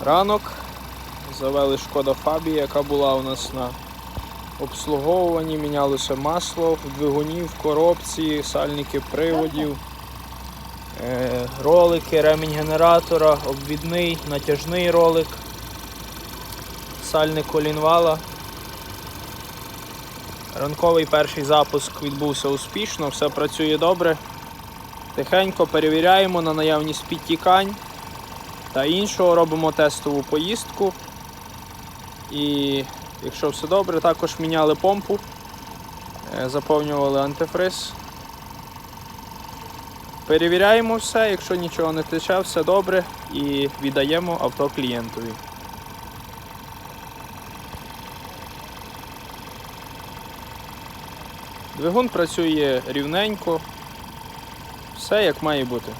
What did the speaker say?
Ранок завели шкода Фабія, яка була у нас на обслуговуванні. Мінялося масло в двигуні, в коробці, сальники приводів, е, ролики, ремінь генератора, обвідний, натяжний ролик, сальник колінвала. Ранковий перший запуск відбувся успішно, все працює добре. Тихенько перевіряємо на наявність підтікань та іншого. Робимо тестову поїздку. І якщо все добре, також міняли помпу, е, заповнювали антифриз. Перевіряємо все, якщо нічого не тече, все добре і віддаємо авто клієнтові. Двигун працює рівненько, все як має бути.